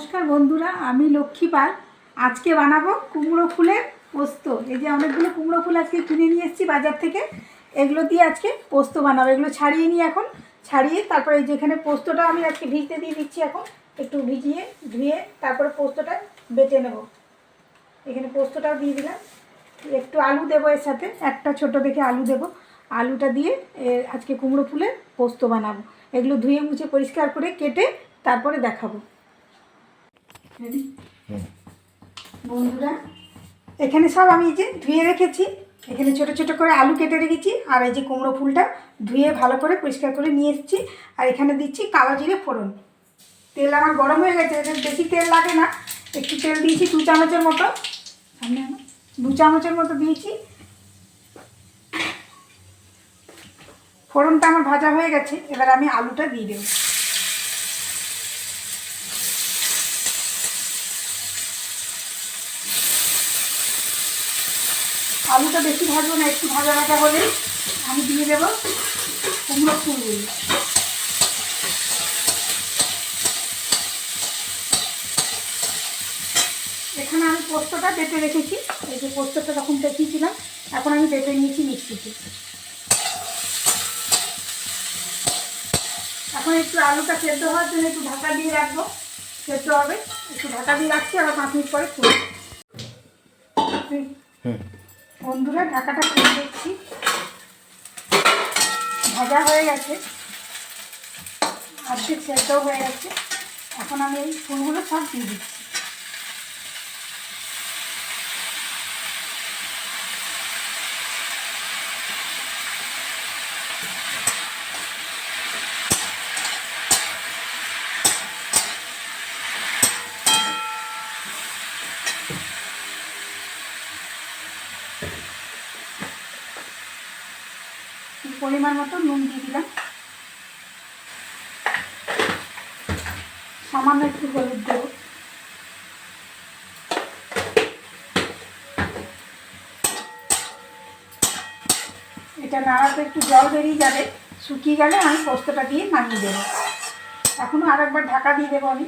নমস্কার বন্ধুরা, আমি লক্ষ্মী পাল। আজকে বানাবো কুমড়ো ফুলের পোস্ত। এই যে অনেকগুলো কুমড়ো ফুল আজকে কিনে নিয়ে এসেছি বাজার থেকে। এগুলো দিয়ে আজকে পোস্ত বানাবো। এগুলো ছাড়িয়ে নিই এখন। ছাড়িয়ে তারপরে এই যেখানে পোস্তটা আমি আজকে ভিজতে দিয়ে দিচ্ছি এখন। একটু ভিজিয়ে ধুয়ে তারপরে পোস্তটা বেটে নেব। এখানে পোস্তটাও দিয়ে দিলাম। একটু আলু দেবো এর সাথে। একটা ছোট দেখে আলু দেবো। আলুটা দিয়ে আজকে কুমড়ো ফুলের পোস্ত বানাবো। এগুলো ধুয়ে মুছে পরিষ্কার করে কেটে তারপরে দেখাবো? বন্ধুরা এখানে সব আমি এই যে ধুয়ে রেখেছি। এখানে ছোট ছোট করে আলু কেটে রেখেছি আর এই যে কুমড়ো ফুলটা ধুয়ে ভালো করে পরিষ্কার করে নিয়ে এসেছি। আর এখানে দিচ্ছি কালো জিরে ফোড়ন। তেল আমার গরম হয়ে গেছে এখানে বেশি তেল লাগে না। একটু তেল দিয়েছি দু চামচের মতো। সামনে দু চামচের মতো দিয়েছি। ফোড়নটা আমার ভাজা হয়ে গেছে। এবার আমি আলুটা দিয়ে দেবো। আলুটা বেশি ভাজবো না, একটু ভাজা ভাজা হলে আমি দিয়ে দেবো কুমড়ো ফুলগুলো এখানে আমি পোস্তটা বেটে রেখেছি, এই যে পোস্তটা তখন দেখিয়েছিলাম এখন আমি বেটে নিয়েছি মিক্সিতে। এখন একটু আলুটা সেদ্ধ হওয়ার জন্য একটু ঢাকা দিয়ে রাখব, সেদ্ধ হবে, একটু ঢাকা দিয়ে রাখছি, আবার পাঁচ মিনিট পরে খুলে বন্ধুরা, ঢাকাটা খুলে দেখছি। ভাজা হয়ে গেছে। অর্ধেক সেটাও হয়ে গেছে। এখন আমি এই ফুলগুলো সব দিয়ে দিচ্ছি। পরিমাণ মতো নুন দিয়ে দিলাম। সামান্য একটু হলুদ দেবো। এটা নাড়াতে একটু জল বেরিয়ে যাবে, শুকিয়ে গেলে আমি পোস্তটা দিয়ে নামিয়ে দেবো। এখনও আরেকবার ঢাকা দিয়ে দেবো আমি।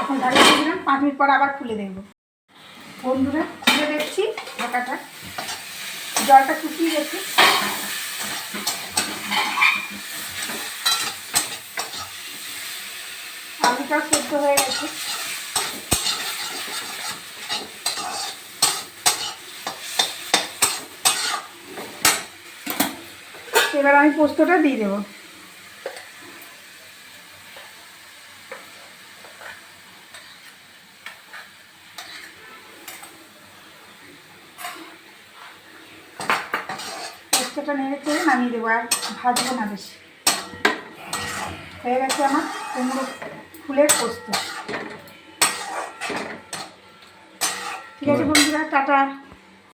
এখন ঢাকা দিয়ে দিলাম, পাঁচ মিনিট পর আবার খুলে দেবো বন্ধুরা ঢাকাটা জলটা শুকিয়ে গেছে। আলুটাও সেদ্ধ হয়ে গেছে। এবার আমি পোস্তটা দিয়ে দেবো। পোস্তটা নেড়ে চেড়ে নামিয়ে দেবো আর ভাজবো না বেশি। হয়ে গেছে আমার কুমড়ো ফুলের পোস্ত। ঠিক আছে বন্ধুরা টাটা।